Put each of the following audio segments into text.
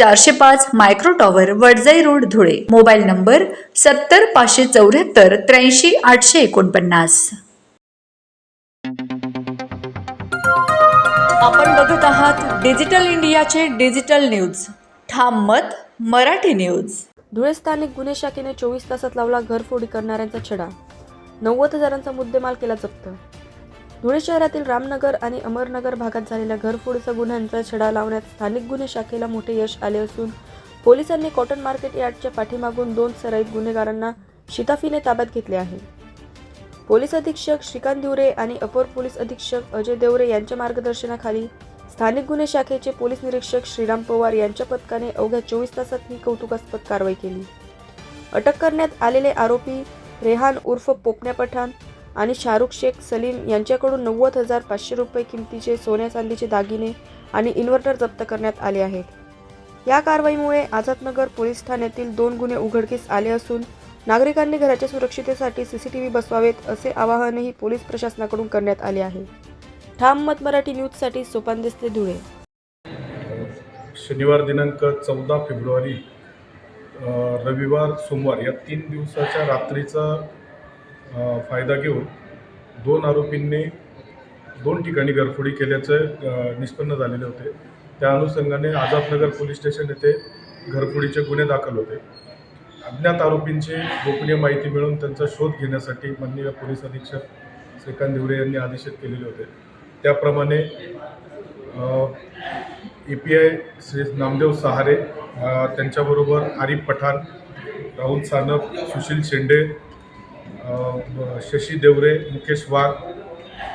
चारशे पाच micro tower Wadjai road Dhule. Mobile number सत्तर पाचशे चौऱ्याहत्तर त्र्याऐंशी आठशे एकोणपन्नास. आपण बघत आहात डिजिटल इंडियाचे डिजिटल न्यूज. ठाम मत मराठी न्यूज. धुळे स्थानिक गुन्हे शाखेने चोवीस तासात लावला घरफोडी करणाऱ्यांचा छडा. नव्वद हजारांचा मुद्देमाल केला जप्त. धुळे शहरातील रामनगर आणि अमरनगर भागात झालेल्या घरफोडीचा गुन्ह्यांचा छडा लावण्यात स्थानिक गुन्हे शाखेला मोठे यश आले असून पोलिसांनी कॉटन मार्केट यार्डच्या पाठीमागून दोन सराईत गुन्हेगारांना शिताफीने ताब्यात घेतले आहे. पोलीस अधीक्षक श्रीकांत दिवरे आणि अपर पोलीस अधीक्षक अजय देवरे यांच्या मार्गदर्शनाखाली स्थानिक गुन्हे शाखेचे पोलीस निरीक्षक श्रीराम पवार यांच्या पथकाने अवघ्या चोवीस तासात ही कौतुकास्पद कारवाई केली. अटक करण्यात आलेले आरोपी रेहान उर्फ पोपण्या पठाण आणि शाहरुख शेख सलीम यांच्याकडून नव्वद हजार पाचशे रुपये किमतीचे सोन्या चांदीचे दागिने आणि इन्व्हर्टर जप्त करण्यात आले आहेत. या कारवाईमुळे आझादनगर पोलीस ठाण्यातील दोन गुन्हे उघडकीस आले असून नागरिकांनी घराच्या सुरक्षितेसाठी सीसीटीव्ही बसवावेत असे आवाहनही पोलीस प्रशासनाकडून करण्यात आले आहे. ठाम मत मराठी न्यूजसाठी सोपान दिसते धुळे. शनिवार दिनांक चौदा फेब्रुवारी रविवार सोमवार या तीन दिवसाच्या रात्रीचा फायदा घेऊन दोन आरोपींनी दोन ठिकाणी घरफोडी केल्याचं निष्पन्न झालेले होते. त्या अनुषंगाने आझादनगर पोलीस स्टेशन येथे घरफोडीचे गुन्हे दाखल होते. अज्ञात आरोपींची गोपनीय माहिती मिळून त्यांचा शोध घेण्यासाठी माननीय पोलीस अधीक्षक श्रीकांत दिवरे यांनी आदेशित केलेले होते. त्याप्रमाणे A P I Shri Namdev Sahare त्यांच्याबरोबर आरिफ पठाण राहुल सानप सुशील शेंडे शशी देवरे मुकेश वाघ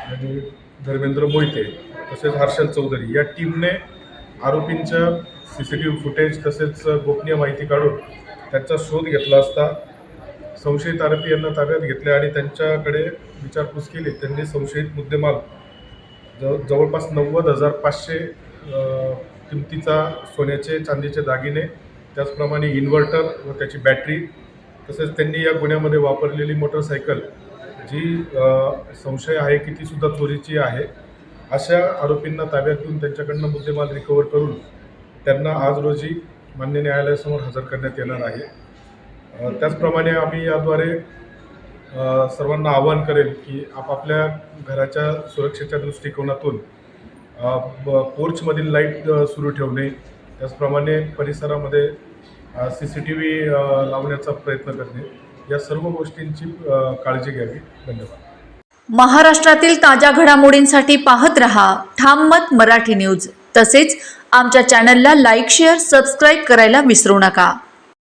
आणि धर्मेंद्र मोहिते तसेच हर्षल चौधरी या टीमने आरोपींच्या C C T V footage तसेच गोपनीय माहिती काढून त्यांचा शोध घेतला असता संशयित आरोपी यांना ताब्यात घेतले आणि त्यांच्याकडे विचारपूस केली. त्यांनी संशयित मुद्देमाल ज जवळपास नव्वद हजार पाचशे किमतीचा सोन्याचे चांदीचे दागिने त्याचप्रमाणे इन्व्हर्टर व त्याची बॅटरी तसेच त्यांनी या गुन्ह्यामध्ये वापरलेली मोटरसायकल जी संशय आहे की तीसुद्धा चोरीची आहे अशा आरोपींना ताब्यात घेऊन त्यांच्याकडनं मुद्देमाल रिकवर करून त्यांना आज रोजी मान्य न्यायालयासमोर हजर करण्यात येणार आहे. त्याचप्रमाणे आम्ही याद्वारे सर्वांना आवाहन करेल की आपापल्या घराच्या सुरक्षेच्या दृष्टिकोनातून पोर्चमधील लाइट सुरू ठेवणे त्याचप्रमाणे परिसरामध्ये सी सी टी व्ही लावण्याचा प्रयत्न करणे. या सर्व गोष्टींची काळजी घ्यावी. धन्यवाद. महाराष्ट्रातील ताज्या घडामोडींसाठी पाहत रहा ठाम मत मराठी न्यूज. तसेच आमच्या चॅनलला लाईक शेअर सबस्क्राईब करायला विसरू नका.